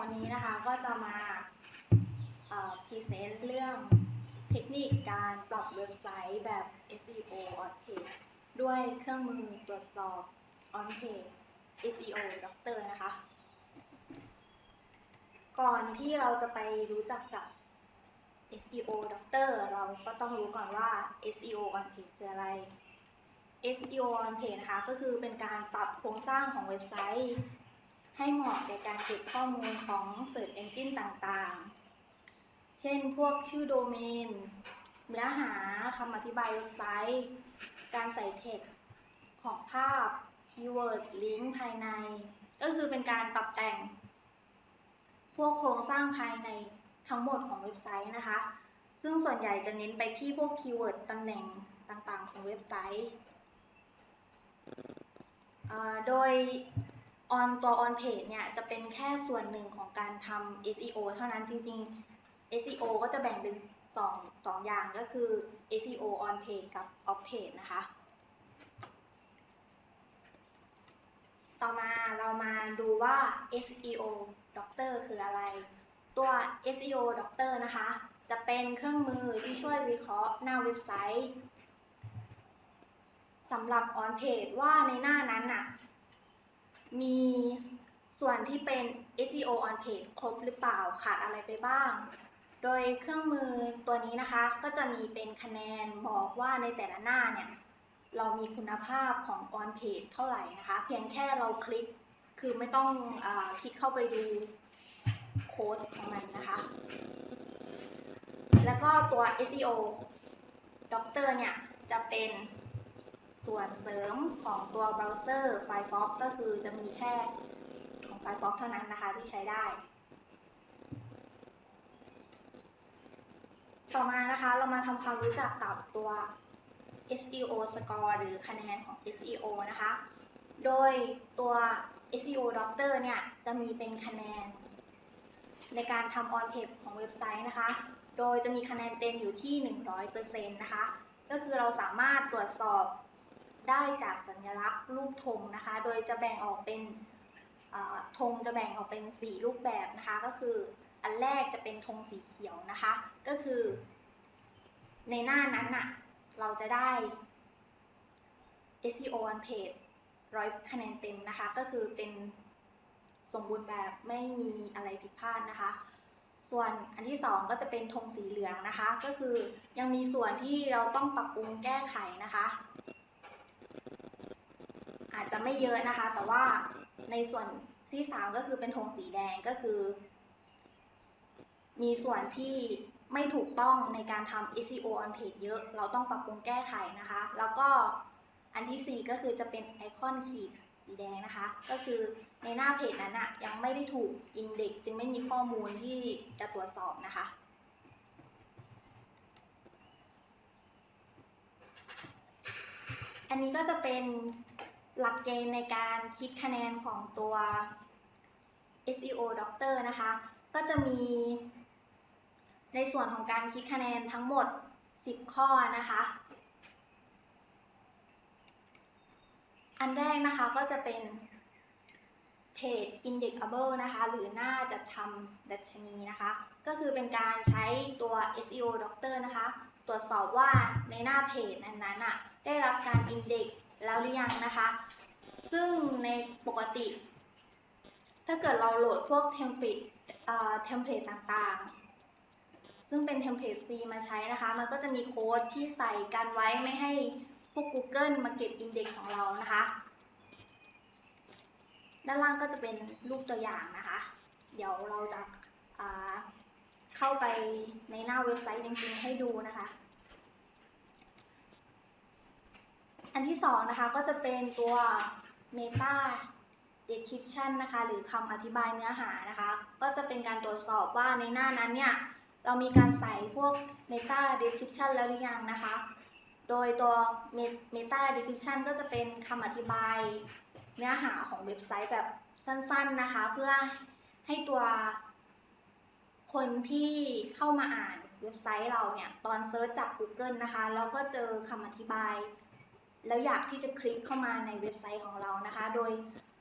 วันนี้นะคะก็จะมาพรีเซนต์เรื่องเทคนิคการปรับเว็บไซต์แบบ SEO on page ด้วยเครื่องมือตรวจสอบ on page SEO Doctor นะคะ ก่อนที่เราจะไปรู้จักกับ SEO Doctor เราก็ต้องรู้ก่อนว่า SEO on page คืออะไร SEO on page นะคะก็คือเป็นการปรับโครงสร้างของเว็บไซต์ ให้เหมาะในการเก็บข้อมูลของ Search Engine ต่างๆ เช่นพวกชื่อโดเมน เนื้อหาคำอธิบายเว็บไซต์ การใส่เท็กของภาพ คีย์เวิร์ด ลิงก์ภายใน ก็คือเป็นการปรับแต่ง พวกโครงสร้างภายในทั้งหมดของเว็บไซต์นะคะ ซึ่งส่วนใหญ่จะเน้นไปที่พวกคีย์เวิร์ดตำแหน่งต่างๆ ของเว็บไซต์ โดย on ตัว on page เนี่ยจะเป็นแค่ส่วนหนึ่งของการทำ SEO เท่านั้นจริง ๆ SEO ก็จะแบ่งเป็นสองสองอย่างก็คือ SEO on page กับ off page นะคะ ต่อมาเรามาดูว่า SEO Doctor คืออะไร ตัว SEO Doctor นะคะ จะเป็นเครื่องมือที่ช่วยวิเคราะห์หน้าเว็บไซต์สำหรับ on page ว่าในหน้านั้นน่ะมีส่วน ที่เป็น SEO on page ครบหรือเปล่าขาดอะไรไปบ้าง โดยเครื่องมือตัวนี้นะคะ ก็จะมีเป็นคะแนนบอกว่าในแต่ละหน้าเนี่ย เรามีคุณภาพของ on page เท่าไหร่นะคะ เพียงแค่เราคลิกคือไม่ต้องอคลิกเข้าไปดูโค้ดของมันนะคะ แล้วก็ตัว SEO Doctor เนี่ย จะเป็นส่วนเสริมของตัวเบราว์เซอร์ Firefox ก็คือจะมีแค่ ของ Firefox เท่านั้นนะคะที่ใช้ได้ ต่อมานะคะเรามาทำความรู้จักกับตัว SEO score หรือคะแนนของ SEO นะคะ โดยตัว SEO Doctor เนี่ยจะมีเป็นคะแนน ในการทำ on page ของเว็บไซต์นะคะ โดยจะมีคะแนนเต็มอยู่ที่ 100%นะคะ ก็คือเราสามารถตรวจสอบได้จากสัญลักษณ์รูปธงนะคะ โดยจะแบ่งออกเป็น ธงจะแบ่งออกเป็น4รูปแบบนะคะ ก็คืออันแรกจะเป็นธงสีเขียวนะคะ ก็คือ ในหน้านั้นน่ะเราจะได้ SEO on page ร้อยคะแนนเต็มนะคะ ก็คือเป็นสมบูรณ์แบบไม่มีอะไรผิดพลาดนะคะ ส่วนอันที่สองก็จะเป็นธงสีเหลืองนะคะ ก็คือยังมีส่วนที่เราต้องปรับปรุงแก้ไขนะคะ อาจจะไม่เยอะนะคะ แต่ว่า ในส่วนที่สามก็คือเป็นธงสีแดงก็คือ มีส่วนที่ไม่ถูกต้องในการทำ SEO on page เยอะ เราต้องปรับปรุงแก้ไขนะคะ แล้วก็อันที่สี่ก็คือจะเป็นไอคอนขีดสีแดงนะคะ ก็คือในหน้าเพจนั้นอะยังไม่ได้ถูกอินเด็กจึงไม่มีข้อมูลที่จะตรวจสอบนะคะ อันนี้ก็จะเป็น หลักเกณฑ์ในการคิดคะแนนของตัว SEO Doctor นะคะ ก็จะมี ในส่วนของการคิดคะแนนทั้งหมด 10 ข้อนะคะ อันแรกนะคะก็จะเป็น Page Indexable นะคะ หรือหน้าจัดทำดัชนีนะคะ ก็คือเป็นการใช้ตัว SEO Doctor นะคะ ตรวจสอบว่าในหน้าเพจนั้นๆน่ะได้รับการ Index แล้วหรือยังนะคะ ซึ่งในปกติ ถ้าเกิดเราโหลดพวกเทมเพลตเทมเพลตต่างๆ ซึ่งเป็นเทมเพลตฟรีมาใช้นะคะ มันก็จะมีโค้ดที่ใส่กันไว้ไม่ให้พวก Google มาเก็บ Index ของเรานะคะ ด้านล่างก็จะเป็นรูปตัวอย่างนะคะ เดี๋ยวเราจะาเข้าไปในหน้าเว็บไซต์จริงๆให้ดูนะคะ อันที่สองนะคะ ก็จะเป็นตัว Meta Description นะคะ หรือคำอธิบายเนื้อหานะคะ ก็จะเป็นการตรวจสอบว่าในหน้านั้นเนี่ย เรามีการใส่พวก Meta Description แล้วหรือยังนะคะ โดยตัว Meta Description ก็จะเป็นคำอธิบายเนื้อหาของเว็บไซต์แบบสั้นๆนะคะ เพื่อให้ตัวคนที่เข้ามาอ่านเว็บไซต์เราเนี่ย ตอนเซิร์ชจาก Google นะคะ แล้วก็เจอคำอธิบาย แล้วอยากที่จะคลิกเข้ามาในเว็บไซต์ของเรานะคะ โดย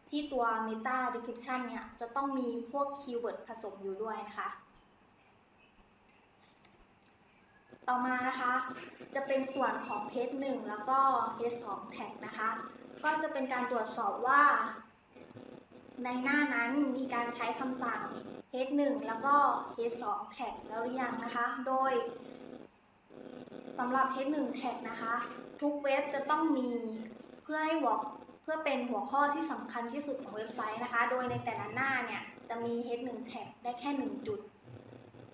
ที่ตัว Meta Description เนี่ยจะต้องมีพวกคีย์เวิร์ดผสมอยู่ด้วยนะคะ ต่อมานะคะ จะเป็นส่วนของ page 1แล้วก็ page 2 tag นะคะ ก็จะเป็นการตรวจสอบว่า ในหน้านั้นมีการใช้คำสั่ง page 1แล้วก็ page 2 tag แล้วหรือยังนะคะ โดย สำหรับ page 1 tag นะคะ ทุกเว็บจะต้องมีเพื่อให้หัวเพื่อเป็นหัวข้อที่สำคัญที่สุดของเว็บไซต์นะคะ โดยในแต่ละหน้าเนี่ยจะมี H1 tag ได้แค่ 1 จุด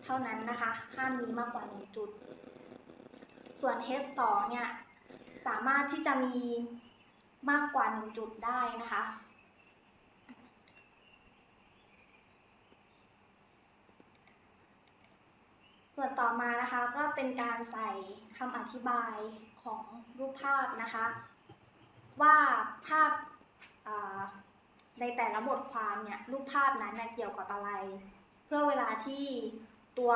เท่านั้นนะคะ ห้ามมีมากกว่า 1 จุด ส่วน H2 เนี่ยสามารถที่จะมีมากกว่า 1 จุดได้นะคะ ส่วนต่อมานะคะก็เป็นการใส่คำอธิบายของรูปภาพนะคะ ว่าภาพในแต่ละบทความเนี่ยรูปภาพนั้นเกี่ยวกับอะไร เพื่อเวลาที่ตัว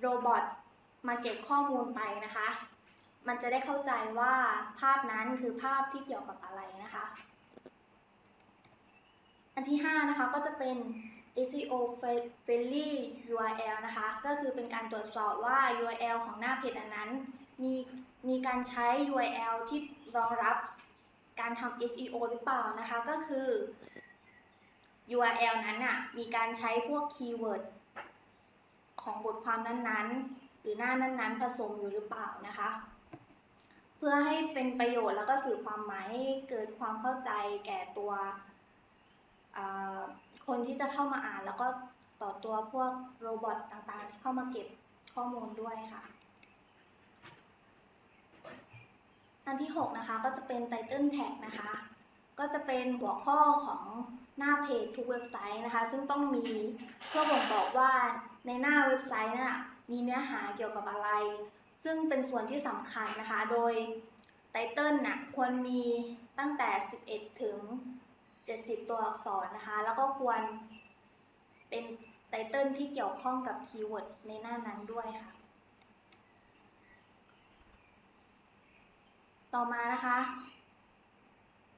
โรบอทมาเก็บข้อมูลไปนะคะ มันจะได้เข้าใจว่าภาพนั้นคือภาพที่เกี่ยวกับอะไรนะคะ อันที่ 5 นะคะก็จะเป็น SEO friendly URL นะคะ ก็คือเป็นการตรวจสอบว่า URL ของหน้าเพจอันนั้นมีมีการใช้ URL ที่รองรับการทำ SEO หรือเปล่านะคะ ก็คือ URL นั้นน่ะมีการใช้พวกคีย์เวิร์ดของบทความนั้นๆ หรือหน้านั้นๆ ผสมอยู่หรือเปล่านะคะ เพื่อให้เป็นประโยชน์แล้วก็สื่อความหมายให้เกิดความเข้าใจแก่ตัวอ่า คนที่จะเข้ามาอ่านแล้วก็ต่อตัวพวกโรบอทต่างๆ ที่เข้ามาเก็บข้อมูลด้วยค่ะ อันที่ 6 นะคะก็จะเป็น Title Tag นะคะ ก็จะเป็นหัวข้อของหน้าเพจทุกเว็บไซต์นะคะ ซึ่งต้องมีเพื่อบ่งบอกว่าในหน้าเว็บไซต์น่ะมีเนื้อหาเกี่ยวกับอะไร ซึ่งเป็นส่วนที่สำคัญนะคะ โดยไตเติลน่ะควรมีตั้งแต่ 11 ถึง 70 ตัวอักษรนะคะ แล้วก็ควรเป็นไตเติลที่เกี่ยวข้องกับคีย์เวิร์ดในหน้านั้นด้วยค่ะ ต่อมานะคะ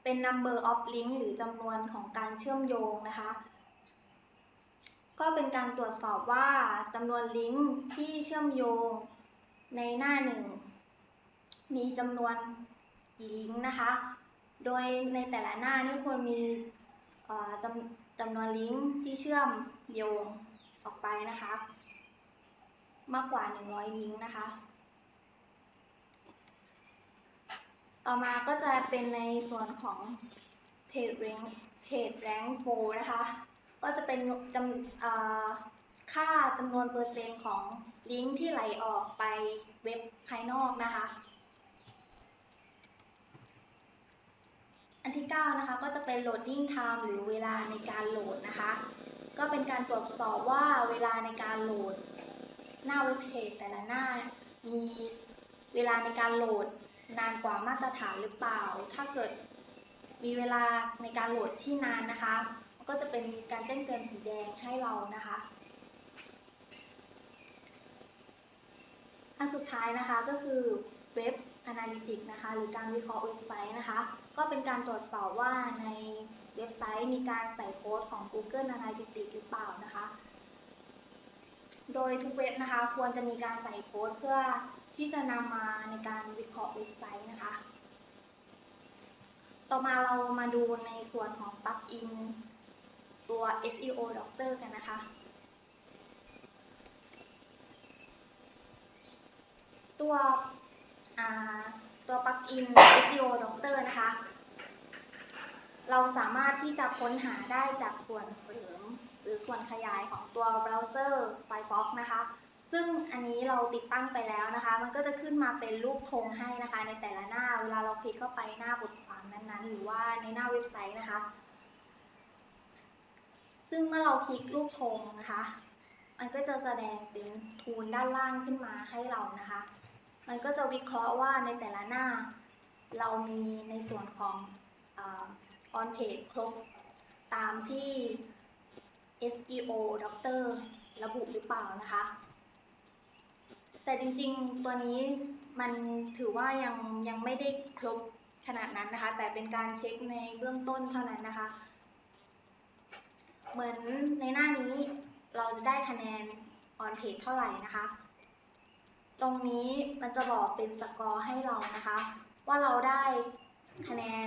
เป็น number of link หรือจำนวนของการเชื่อมโยงนะคะ ก็เป็นการตรวจสอบว่าจำนวนลิงก์ที่เชื่อมโยงในหน้าหนึ่งมีจำนวนกี่ลิงก์นะคะ โดยในแต่ละหน้านี่ควรมีจำจำนวนลิงก์ที่เชื่อมโยงออกไปนะคะ มากกว่า 100 ลิงก์นะคะ ต่อมาก็จะเป็นในส่วนของเพจ rank เพจ rank 4นะคะ ก็จะเป็นจำค่าจำนวนเปอร์เซ็นต์ของลิงก์ที่ไหลออกไปเว็บภายนอกนะคะ อันที่ 9 นะคะ ก็จะเป็น loading time หรือเวลาในการโหลดนะคะ ก็เป็นการตรวจสอบว่าเวลาในการโหลด หน้าเว็บเพจแต่ละหน้า มีเวลาในการโหลดนานกว่ามาตรฐานหรือเปล่า ถ้าเกิดมีเวลาในการโหลดที่นานนะคะ ก็จะเป็นการแจ้งเตือนสีแดงให้เรานะคะอันสุดท้ายนะคะก็คือเว็บ Analytics นะคะ หรือการวิเคราะห์เว็บไซต์นะคะ ก็เป็นการตรวจสอบว่าในเว็บไซต์มีการใส่โค้ดของ Google Analytics หรือเปล่านะคะ โดยทุกเว็บนะคะ ควรจะมีการใส่โค้ดเพื่อที่จะนำมาในการวิเคราะห์เว็บไซต์นะคะ ต่อมาเรามาดูในส่วนของปลั๊กอินตัว SEO Doctor กันนะคะตัว ตัวปลั๊กอิน SEO Doctor นะคะ เราสามารถที่จะค้นหาได้จากส่วนเสริมหรือส่วนขยายของตัวเบราว์เซอร์ Firefox นะคะ ซึ่งอันนี้เราติดตั้งไปแล้วนะคะ มันก็จะขึ้นมาเป็นรูปธงให้นะคะ ในแต่ละหน้า เวลาเราคลิกเข้าไปหน้าบทความนั้นๆ หรือว่าในหน้าเว็บไซต์นะคะ ซึ่งเมื่อเราคลิกรูปธงนะคะ มันก็จะแสดงเป็นทูลด้านล่างขึ้นมาให้เรานะคะ มันก็จะวิเคราะห์ว่าในแต่ละหน้า เรามีในส่วนของออนเพจครบตามที่ SEO Doctor ระบุหรือเปล่านะคะ แต่จริงๆ ตัวนี้มันถือว่ายังยังไม่ได้ครบขนาดนั้นนะคะ แต่เป็นการเช็คในเบื้องต้นเท่านั้นนะคะ เหมือนในหน้านี้เราจะได้คะแนน on page เท่าไหร่นะคะ ตรงนี้มันจะบอกเป็นสกอร์ให้เรานะคะ ว่าเราได้คะแนน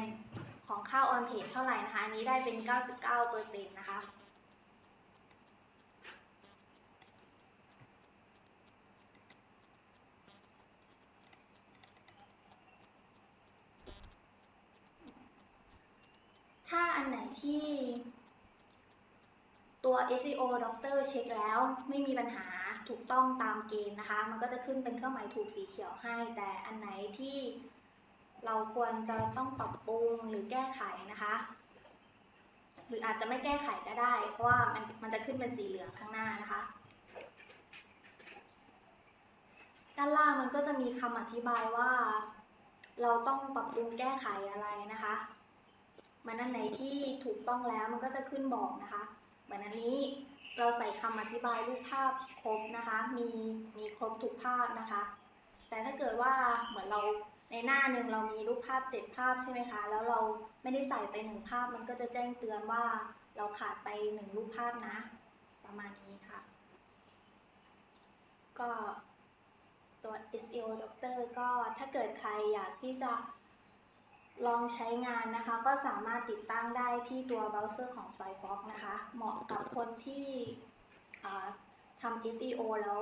ของค่า on page เท่าไหร่นะคะ อันนี้ได้เป็น 99%นะคะถ้าอันไหนที่ตัว SEO Doctor เช็คแล้วไม่มีปัญหา ถูกต้องตามเกณฑ์นะคะ มันก็จะขึ้นเป็นเครื่องหมายถูกสีเขียวให้ แต่อันไหนที่เราควรจะต้องปรับปรุงหรือแก้ไขนะคะ หรืออาจจะไม่แก้ไขก็ได้ เพราะว่ามันมันจะขึ้นเป็นสีเหลืองข้างหน้านะคะด้านล่างมันก็จะมีคำอธิบายว่า เราต้องปรับปรุงแก้ไขอะไรนะคะ มันอันไหนที่ถูกต้องแล้วมันก็จะขึ้นบอกนะคะเหมือนอันนี้ เราใส่คำอธิบายรูปภาพครบนะคะ มีมีครบทุกภาพนะคะ แต่ถ้าเกิดว่าเหมือนเราในหน้าหนึ่งเรามีรูปภาพเจ็ดภาพใช่ไหมคะ แล้วเราไม่ได้ใส่ไปหนึ่งภาพ มันก็จะแจ้งเตือนว่าเราขาดไปหนึ่งรูปภาพนะ ประมาณนี้ค่ะ ก็ตัว SEO Doctor ก็ถ้าเกิดใครอยากที่จะ ลองใช้งานนะคะ ก็สามารถติดตั้งได้ที่ตัวเบราว์เซอร์ของ Firefox นะคะ เหมาะกับคนที่ทำ SEO แล้ว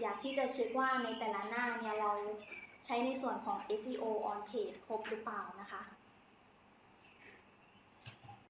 อยากที่จะเช็คว่าในแต่ละหน้าเนี่ยเราใช้ในส่วนของ SEO on page ครบหรือเปล่านะคะ